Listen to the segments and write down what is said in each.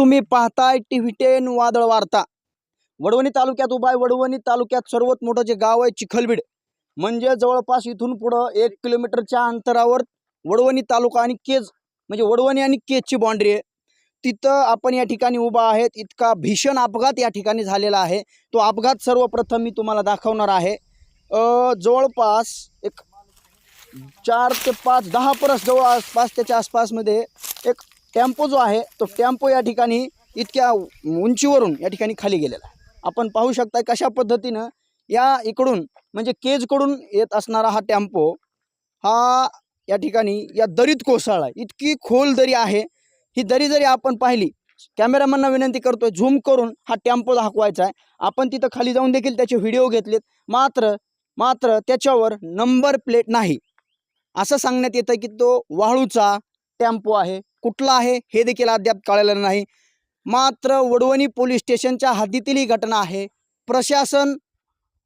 तुम्ही पाहताय TV ten वादळ वार्ता. वडवणी तालुक्यात उभा आहे वडवणी तालुक्यात सर्वात मोठं जे गाव आहे चिखलबीड. म्हणजे जवळपास इथून पुढं एक किलोमीटरच्या अंतरावर वडवणी तालुका आणि केज म्हणजे वडवणी आणि केजची बाँड्री आहे. तिथं आपण या ठिकाणी उभा आहेत. इतका भीषण अपघात या ठिकाणी झालेला आहे. तो अपघात सर्वप्रथम मी तुम्हाला दाखवणार आहे. जवळपास एक चार ते पाच दहा परस जवळ आसपास त्याच्या आसपासमध्ये एक टेम्पो जो आहे तो टेम्पो या ठिकाणी इतक्या उंचीवरून या ठिकाणी खाली गेलेला आहे. आपण पाहू शकता कशा पद्धतीनं या इकडून म्हणजे केजकडून येत असणारा हा टेम्पो हा या ठिकाणी या दरीत कोसळला इतकी खोल दरी आहे. ही दरी जरी आपण पाहिली कॅमेरामॅनना विनंती करतोय झूम करून हा टेम्पो दाखवायचा आहे. आपण तिथं खाली जाऊन देखील त्याचे व्हिडिओ घेतलेत. मात्र मात्र त्याच्यावर नंबर प्लेट नाही. असं सांगण्यात येतं की तो वाळूचा टेम्पो आहे. कुठला आहे? हे देखील अद्याप कळलेलं नाही. मात्र वडवणी पोलीस स्टेशनच्या हद्दीतील ही घटना आहे. प्रशासन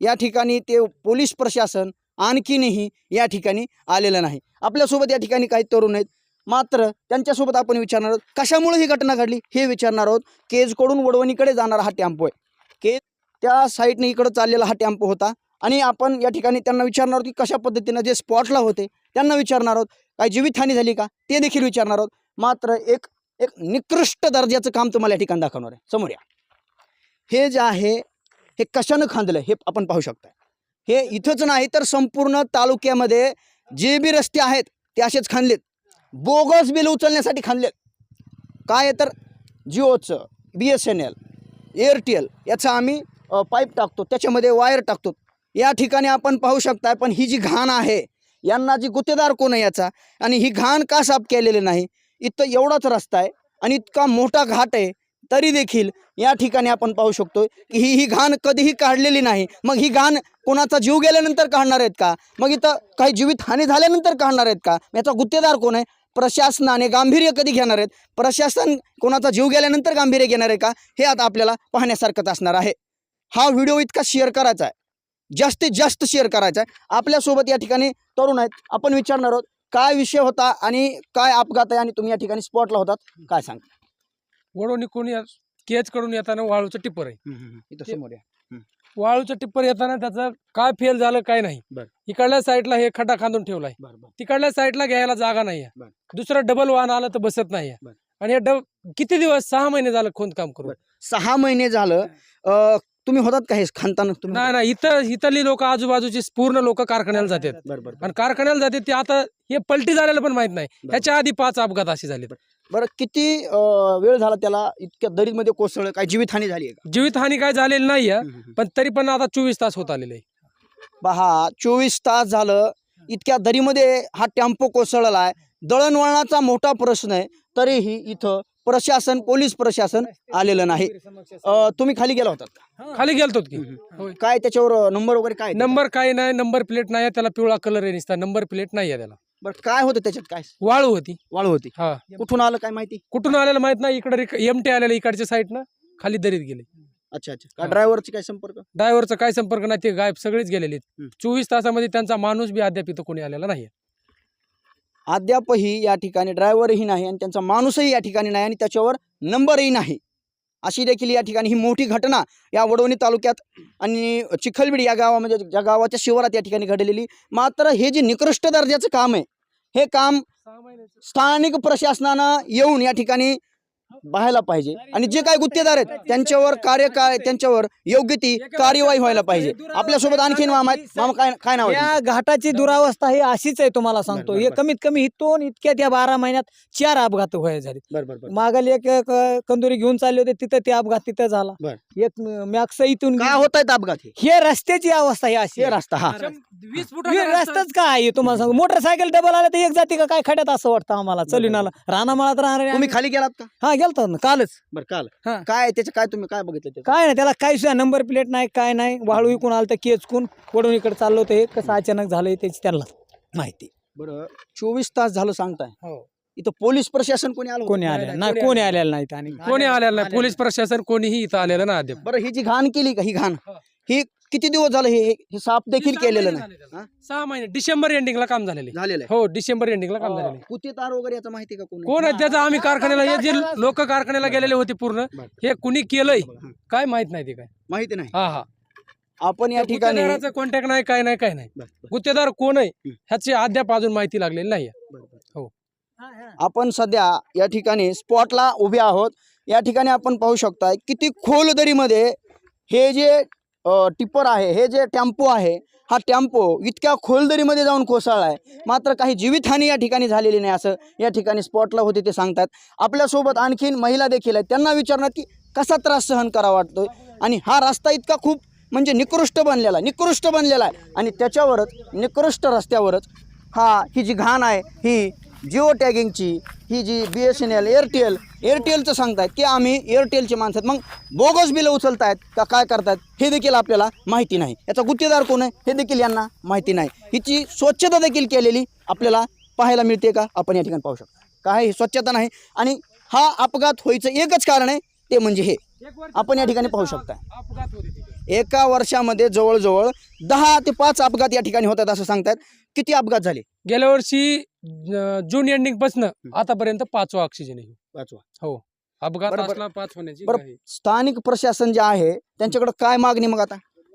या ठिकाणी ते पोलीस प्रशासन आणखीनही या ठिकाणी आलेलं नाही. आपल्यासोबत या ठिकाणी काही तरुण आहेत. मात्र त्यांच्यासोबत आपण विचारणार आहोत कशामुळे ही घटना घडली हे विचारणार आहोत. केजकडून वडवणीकडे जाणारा हा टेम्पो आहे. केज त्या साईडने इकडं चाललेला हा टेम्पो होता. आणि आपण या ठिकाणी त्यांना विचारणार आहोत की कशा पद्धतीनं जे स्पॉटला होते त्यांना विचारणार आहोत. काय जीवितहानी झाली का? ते देखील विचारणार आहोत. मात्र एक एक निकृष्ट दर्जाचं काम तुम्हाला या ठिकाणी दाखवणार आहे. समोर या. हे जे आहे हे कशानं खांदलं हे आपण पाहू शकता हे इथंच नाही तर संपूर्ण तालुक्यामध्ये जे बी रस्ते आहेत ते असेच खांदलेत. बोगस बिल उचलण्यासाठी खांदलेत. काय तर जिओचं B S N L Airtel याचा आम्ही पाईप टाकतो. त्याच्यामध्ये वायर टाकतो. या ठिकाणी आपण पाहू शकताय पण ही जी घाण आहे यांना जी गुत्तेदार कोण आहे याचा? आणि ही घाण का साफ केलेली नाही? इथं एवढाच रस्ता आहे आणि इतका मोठा घाट आहे तरी देखील या ठिकाणी आपण पाहू शकतो की ही ही घाण कधीही काढलेली नाही. मग ही घाण कोणाचा जीव गेल्यानंतर काढणार आहेत का? मग इथं काही जीवित हानी झाल्यानंतर काढणार आहेत का? याचा गुत्तेदार कोण आहे? प्रशासनाने गांभीर्य कधी घेणार आहेत? प्रशासन कोणाचा जीव गेल्यानंतर गांभीर्य घेणार आहे का? हे आता आपल्याला पाहण्यासारखंच असणार आहे. हा व्हिडिओ इतका शेअर करायचा आहे. जास्तीत जास्त शेअर करायचा आहे. आपल्यासोबत या ठिकाणी तरुण आहेत. आपण विचारणार आहोत काय विषय होता आणि काय अपघात आहे आणि तुम्ही या ठिकाणी स्पॉटला होतात? काय सांग? वडवणी कोणी केजकडून येताना वाळूचं टिप्पर आहे. इथं समोर या. वाळूचं टिप्पर येताना त्याचं काय फेल झालं काय नाही. बर. इकडल्या साईडला हे खड्डा खांदून ठेवलाय. बरं बरं. तिकडल्या साईडला घ्यायला जागा नाहीये बर. दुसरं डबल वाहन आलं तर बसत नाहीये बर. आणि हे डब किती दिवस? सहा महिने झालं खोदकाम करून. सहा महिने झालं. अं, तुम्ही होतात का हे खानताना? तुम्ही नाही नाही इथं इथली लोक आजूबाजूची पूर्ण लोक कारखान्याला जातात. बरं बरं. आणि कारखान्याला जातात ते आता हे पलटी झालेलं पण माहीत नाही. बर. ह्याच्या आधी पाच अपघात असे झाले बरं. किती अं, वेळ झाला त्याला? इतक्या दरीमध्ये कोसळलं काय जीवितहानी झाली आहे जीवितहानी काय झालेली नाहीये का पण तरी पण आता चोवीस तास होत आलेले. आहे. पहा चोवीस तास झालं इतक्या दरीमध्ये हा टेम्पो कोसळला आहे दळणवळणाचा मोठा प्रश्न आहे तरीही इथं प्रशासन पोलीस प्रशासन आलेलं नाही. अं, तुम्ही खाली गेला होतात का? खाली गेलतो की. होय. काय त्याच्यावर नंबर वगैरे काय? नंबर काय नाही नंबर प्लेट नाही त्याला पिवळा कलर आहे नुसता नंबर प्लेट नाही आहे त्याला. बरं काय होतं त्याच्यात काय? वाळू होती. वाळू होती. हा. कुठून आलं काय माहिती? कुठून आलेलं माहीत नाही इकडे एमटी आलेलं इकडच्या साईडनं खाली दरीत गेले. अच्छा अच्छा. का हा. ड्रायव्हरची काय संपर्क? ड्रायव्हरचा काय संपर्क नाही ते गायब सगळेच गेलेले हम्म. चोवीस तासामध्ये त्यांचा माणूस बी अद्याप इथं कोणी आलेला नाही अद्यापही या ठिकाणी ड्रायव्हरही नाही आणि त्यांचा माणूसही या ठिकाणी नाही आणि त्याच्यावर नंबरही नाही. अशी देखील या ठिकाणी ही मोठी घटना या वडवणी तालुक्यात आणि चिखलबीड या गावामध्ये ज्या गावाच्या शिवारात या ठिकाणी घडलेली. मात्र हे जे निकृष्ट दर्जाचं काम आहे हे काम स्थानिक प्रशासनानं येऊन या ठिकाणी पाहायला पाहिजे. आणि जे काय गुत्तेदार आहेत त्यांच्यावर कार्य काय त्यांच्यावर योग्य ती कार्यवाही व्हायला पाहिजे. आपल्यासोबत आणखीन मामा आहेत. मामा काय काय नाव आहे या घाटाची दुरावस्था ही अशीच आहे तुम्हाला सांगतो. हे. कमीत कमी इथून इतक्या त्या बारा महिन्यात चार अपघात व्हायला झाले. बरं बरं बरं. मागाली एक कंदुरी घेऊन चालले होते तिथं ते अपघात तिथं झाला. एक मॅक्स इथून काय. होत आहेत अपघात हे? हे रस्त्याची अवस्था ही अशी हे. रस्ता हा. वीस हे रस्ताच काय आहे तुम्हाला सांगू? मोटरसायकल डबल आला तर एक जाती का काय खड्यात असं वाटतं आम्हाला? चलिनाला रानामाळात राहणार तुम्ही खाली गेलात का? हा गेलतो ना कालच. बरं काल. हा. काय त्याचं काय तुम्ही काय बघितलं त्याचं? काय नाही त्याला काही सुद्धा नंबर प्लेट नाही काय नाही. वाळू इकून आलं तर केचकून पडून इकडे चाललो होतं हे. कसं अचानक झालंय त्याची त्यांना माहिती. बरं चोवीस तास झालं सांगताय. हो. इथं पोलीस प्रशासन कोणी आलं होतं? कोणी नाही, आले नाही, कोणी कोणी आलेलं नाही आणि कोणी आलेलं नाही. पोलीस प्रशासन कोणीही इथं आलेलं नाही अद्याप बरं ही जी घाण केली का ही घाण? हा. ही किती दिवस झालं हे हे साफ देखील केलेलं नाही. हा? सहा महिने. डिसेंबर एंडिंगला काम झालेले झालेलं आहे. हो डिसेंबर एंडिंगला काम झालेले कुठे तार वगैरे याचं माहिती का कोणी? कोण आहे? त्याचं आम्ही कारखान्याला हे जे लोक कारखान्याला गेलेले होते पूर्ण. बरं. हे कुणी केलंय? काय माहीत नाही ते काय. माहिती नाही. हा हा. आपण या ठिकाणी कॉन्टॅक्ट नाही काय नाही काय नाही. बरं, बरं, गुत्तेदार कोण आहे? हं. ह्याची अद्याप अजून माहिती लागलेली नाही बरं, बरं. हो. आपण सध्या या ठिकाणी स्पॉटला उभे आहोत. या ठिकाणी आपण पाहू शकता किती खोल दरीमध्ये हे जे टिपर आहे हे जे टॅम्पो आहे हा टॅम्पो इतक्या खोलदरीमध्ये जाऊन कोसळला आहे मात्र काही जीवितहानी या ठिकाणी झालेली नाही असं या ठिकाणी स्पॉटला होते ते सांगतात. आपल्यासोबत आणखीन महिला देखील आहेत. त्यांना विचारणार की कसा त्रास सहन करावा वाटतो आणि हा रस्ता इतका खूप म्हणजे निकृष्ट बनलेला आहे निकृष्ट बनलेला आहे. आणि त्याच्यावरच निकृष्ट रस्त्यावरच हा ही जी घाण आहे ही जिओ टॅगिंगची ही जी B S N L Airtel एअरटेलचं सांगतायत की आम्ही एअरटेलचे माणसं आहेत. मग बोगस बिलं उचलतायत का काय करतायत? हे देखील आपल्याला माहिती नाही. याचा गुत्तेदार कोण आहे? हे देखील यांना माहिती नाही. हिची स्वच्छता देखील केलेली आपल्याला पाहायला मिळते का? आपण या ठिकाणी पाहू शकतो. काय ही स्वच्छता नाही. आणि हा अपघात व्हायचं एकच कारण आहे ते म्हणजे हे. आपण या ठिकाणी पाहू शकता एका वर्षामध्ये जवळजवळ दहा ते पाच अपघात या ठिकाणी होतात असं सांगतात किती अपघात झाले? गेल्या वर्षी अं, जून एंडिंग पासन आतापर्यंत पाचवा ऑक्सिजन आहे. हो. अपघात बरोबर. असला पाच होण्याची. स्थानिक प्रशासन जे आहे त्यांच्याकडे काय मागणी मग आता?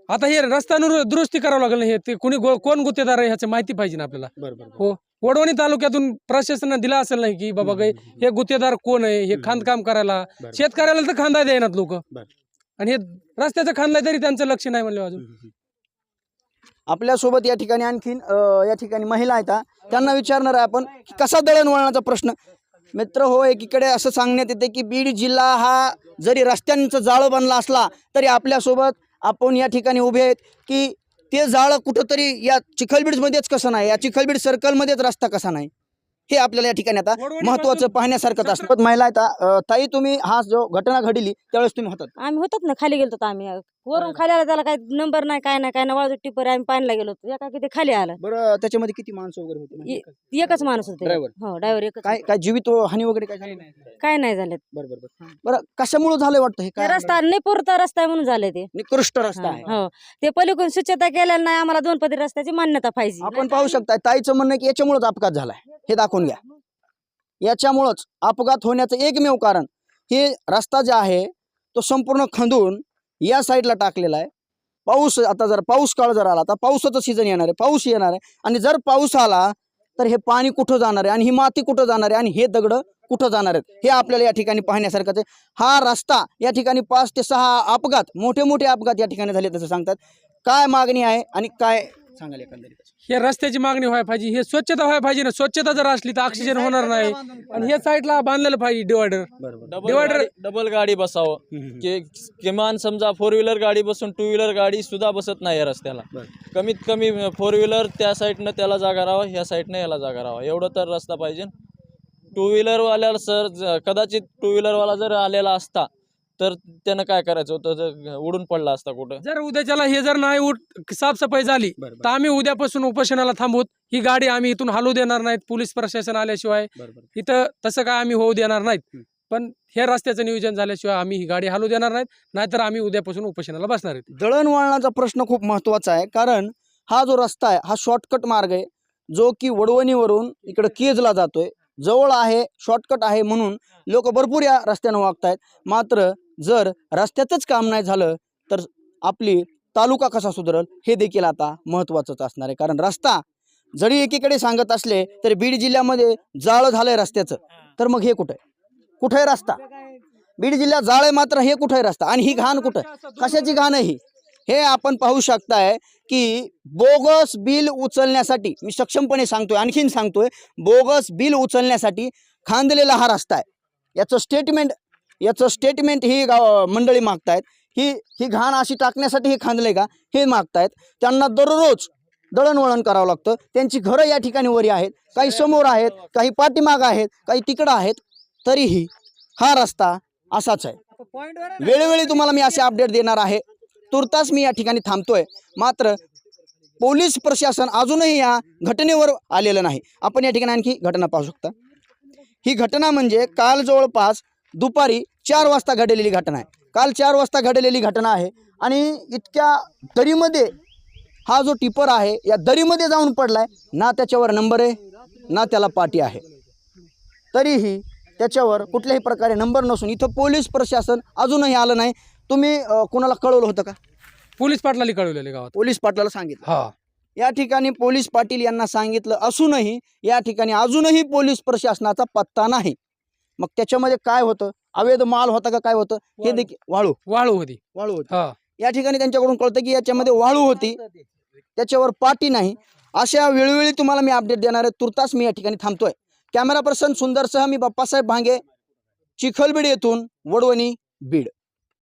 आता हे रस्ता नुर- दुरुस्ती करावं लागेल ना हे. ते कोणी गो- कोण गुत्तेदार आहे ह्याची माहिती पाहिजे ना आपल्याला. बरोबर वडवणी तालुक्यातून प्रशासनानं दिला असेल नाही की बाबा gai हे गुत्तेदार कोण आहे? हे हम्म. खांदकाम करायला. शेतकऱ्याला तर खांदा देणार लोक. बरं. आणि हे रस्त्याचं खांदलाय तरी त्यांचं लक्ष नाही म्हणलं अजून. आपल्यासोबत या ठिकाणी आणखीन या ठिकाणी महिला आहेत त्यांना विचारणार आहे आपण की कसा दळणवळणाचा प्रश्न? मित्र हो एकीकडे असं सांगण्यात येते की बीड जिल्हा हा जरी रस्त्यांचं जाळं बनला असला तरी आपल्यासोबत आपण या ठिकाणी उभे आहेत की ते जाळं कुठंतरी या चिखलबीडमध्येच कसं नाही? या चिखलबीड सर्कलमध्येच रस्ता कसा नाही? हे आपल्याला या ठिकाणी आता महत्वाचं पाहण्यासारखंच असतं. महिला हा. अं, ताई तुम्ही हा जो घटना घडली त्यावेळेस तुम्ही होतात. आम्ही होतात ना खाली गेलो होतो आम्ही. वरून खाली आला त्याला काही नंबर नाही काय नाही काय नाही. वाळू टिप्पर आम्ही पाणीला गेलो होतो. एका किती खाली आलं. बरं त्याच्यामध्ये किती माणसं वगैरे होते? का? एकच माणूस होते. Driver. हो ड्रायव्हर एकच काय. काय जीवित हानी वगैरे काय झाली? काय नाही झाले बरं बरं बरं. बरं कशामुळे झालंय वाटतं हे? रस्ता नाही पुरता रस्ता आहे म्हणून झाले ते. निकृष्ट रस्ता आहे. हो. ते पलीकडून स्वच्छता केलेल्या नाही आम्हाला दोन पदरी रस्त्याची मान्यता पाहिजे. आपण पाहू शकता ताईचं म्हणणं की याच्यामुळेच अपघात झालाय. हे दाखवून घ्या. याच्यामुळंच अपघात होण्याचं एकमेव कारण हे रस्ता जे आहे तो संपूर्ण खंदून या साईडला टाकलेला आहे. पाऊस आता जर पाऊस काळ जर आला तर पावसाचं सीझन येणार आहे. पाऊस येणार आहे. आणि जर पाऊस आला तर हे पाणी कुठं जाणार आहे? आणि ही माती कुठं जाणार आहे? आणि हे दगड कुठं जाणार आहेत? हे आपल्याला या ठिकाणी पाहण्यासारखंच आहे. हा रस्ता या ठिकाणी पाच ते सहा अपघात मोठे मोठे अपघात या ठिकाणी झाले तसं सांगतात. काय मागणी आहे आणि काय सांगाल एकंदरीत हे रस्त्याची मागणी व्हायला पाहिजे हे स्वच्छता व्हायला पाहिजे ना स्वच्छता जर असली तर ऑक्सिजन होणार नाही. आणि हे साईडला बांधलेलं पाहिजे डिवायडर बरोबर. डबल Divider- गाडी डबल गाडी बसावं. की किमान समजा फोर व्हीलर गाडी बसून टू व्हीलर गाडी सुद्धा बसत नाही या रस्त्याला. बरं. कमीत कमी फोर व्हीलर त्या साईडनं त्याला जागा राहावा ह्या साईडनं याला जागा राहावा. एवढं तर रस्ता पाहिजे. टू व्हीलरवाल्याला सर ज- कदाचित टू व्हीलरवाला जर आलेला असता तर त्यानं काय करायचं? होतं जर उडून पडला असता कुठं? जर उद्याच्याला हे जर नाही उठ साफसफाई झाली तर आम्ही उद्यापासून उपोषणाला थांबूत. ही गाडी आम्ही इथून हलवू देणार नाहीत पोलीस प्रशासन आल्याशिवाय. बरोबर इथं तसं काय आम्ही होऊ देणार नाहीत. हं. पण हे रस्त्याचं नियोजन झाल्याशिवाय आम्ही ही गाडी हलवू देणार नाहीत नाहीतर आम्ही उद्यापासून उपोषणाला बसणार आहेत. दळणवळणाचा प्रश्न खूप महत्त्वाचा आहे कारण हा जो रस्ता आहे हा शॉर्टकट मार्ग आहे जो की वडवणीवरून इकडं केजला जातोय. जवळ आहे शॉर्टकट आहे म्हणून लोक भरपूर या रस्त्यानं वागतायत. मात्र जर रस्त्यातच काम नाही झालं तर आपली तालुका कसा सुधरल हे देखील आता महत्त्वाचंच असणार आहे. कारण रस्ता जरी एकीकडे सांगत असले तरी बीड जिल्ह्यामध्ये जाळं झालंय रस्त्याचं. तर मग हे कुठं? कुठे रस्ता? बीड जिल्ह्यात जाळ आहे मात्र हे कुठे रस्ता? आणि ही घाण कुठं? कशाची घाण आहे ही? हे आपण पाहू शकताय की बोगस बिल उचलण्यासाठी मी सक्षमपणे सांगतोय आणखीन सांगतोय बोगस बिल उचलण्यासाठी खांदलेला हा रस्ता आहे. याचं स्टेटमेंट याचं स्टेटमेंट ही मंडळी मागतायत. ही ही घाण अशी टाकण्यासाठी हे खांदले का? हे मागतायत. त्यांना दररोज दळणवळण करावं लागतं. त्यांची घरं या ठिकाणी वरी आहेत. काही समोर आहेत काही पाठीमाग आहेत काही तिकडं आहेत. तरीही हा रस्ता असाच आहे. वेळोवेळी तुम्हाला मी असे अपडेट देणार आहे. तुर्तास मी या ठिकाणी थांबतोय. मात्र पोलीस प्रशासन अजूनही या घटनेवर आलेलं नाही. आपण या ठिकाणी आणखी घटना पाहू शकता. ही घटना म्हणजे काल जवळपास दुपारी चार वाजता घडलेली घटना आहे. काल चार वाजता घडलेली घटना आहे आणि इतक्या दरीमध्ये हा जो टिपर आहे या दरीमध्ये जाऊन पडला आहे ना त्याच्यावर नंबर आहे ना त्याला पाठी आहे. तरीही त्याच्यावर कुठल्याही प्रकारे नंबर नसून इथं पोलीस प्रशासन अजूनही आलं नाही. तुम्ही अं, कुणाला कळवलं होतं का? पोलीस पाटलाली कळवलेले गावात. पोलीस पाटलाला सांगितलं. हा. या ठिकाणी पोलीस पाटील यांना सांगितलं असूनही या ठिकाणी अजूनही पोलीस प्रशासनाचा पत्ता नाही. मग त्याच्यामध्ये काय होतं? अवैध माल होता का? काय होतं? हे वाळू. देखील वाळू. वाळू होती. वाळू होती. हा. या ठिकाणी त्यांच्याकडून कळतं की याच्यामध्ये वाळू होती. त्याच्यावर पाटी नाही. अशा वेळोवेळी तुम्हाला मी अपडेट देणार आहे. तुर्तास मी या ठिकाणी थांबतोय. कॅमेरा पर्सन सुंदरसह मी बाप्पासाहेब भांगे चिखलबीड येथून वडवणी बीड.